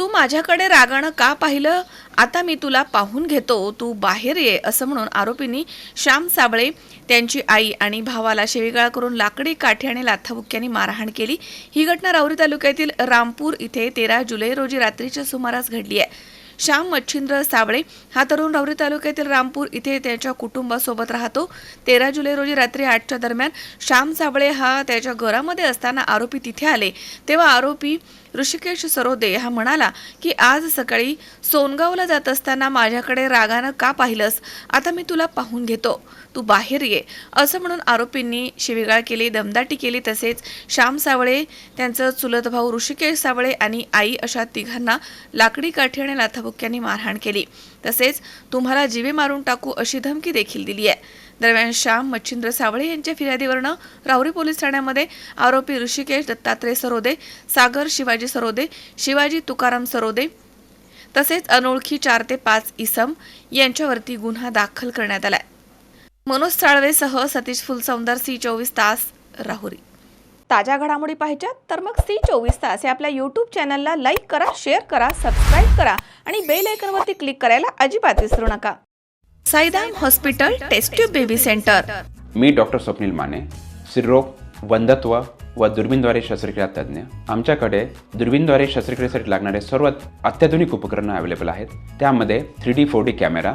तू माझ्याकडे रागानं का पाहिलं? आता मी तुला पाहून घेतो. तू बाहेर ये असं म्हणून आरोपींनी श्याम साबळे त्यांची आई आणि भावाला शेविगाळ करून लाकडी काठी आणि लाथाबुक्क्यांनी मारहाण केली. ही घटना राऊरी तालुक्यातील रामपूर इथे तेरा जुलै रोजी रात्रीच्या सुमारास घडली आहे. श्याम मच्छिंद्र साबळे हा तरुण रौरी तालुक्यातील रामपूर इथे त्याच्या कुटुंबासोबत राहतो. तेरा जुलै रोजी रात्री आठच्या दरम्यान श्याम साबळे हा त्याच्या घरामध्ये असताना आरोपी तिथे आले. तेव्हा आरोपी ऋषिकेश सरोदे हा म्हणाला की आज सकाळी सोनगावला जात असताना माझ्याकडे रागानं का पाहिलंस? आता मी तुला पाहून घेतो. तू बाहेर ये. असं म्हणून आरोपींनी शिवीगाळ केली दमदाटी केली. तसेच श्याम सावळे त्यांचं चुलत भाऊ ऋषिकेश सावळे आणि आई अशा तिघांना लाकडी काठी आणि लाथाबुक्क्यांनी मारहाण केली. तसेच तुम्हाला जीवे मारून टाकू अशी धमकी देखील दिली आहे. दरम्यान श्याम मच्छिंद्र सावळे यांच्या फिर्यादीवरनं राहुरी पोलीस ठाण्यामध्ये आरोपी ऋषिकेश दत्तात्रय सरोदे सागर शिवाजी सरोदे शिवाजी तुकाराम सरोदे तसेच अनोळखी चार ते पाच इसम यांच्यावरती गुन्हा दाखल करण्यात आलाय. मनोज साळवेसह सतीश फुलसौंदर सी चोवीस तास राहुरी. ताज्या घडामोडी पाहिजेत तर मग सी चोवीस तास या आपल्या यूट्यूब चॅनलला लाईक करा शेअर करा सबस्क्राईब करा आणि बेल आयकॉनवरती क्लिक करायला अजिबात विसरू नका. Saidham hospital test tube baby centre मी डॉक्टर स्वप्नील माने स्त्रीरोग वंधत्व व दुर्बीनद्वारे शस्त्रक्रिया तज्ज्ञ. आमच्याकडे दुर्बीनद्वारे शस्त्रक्रियेसाठी लागणारे सर्व अत्याधुनिक उपकरणं अवेलेबल आहेत. त्यामध्ये three D four D camera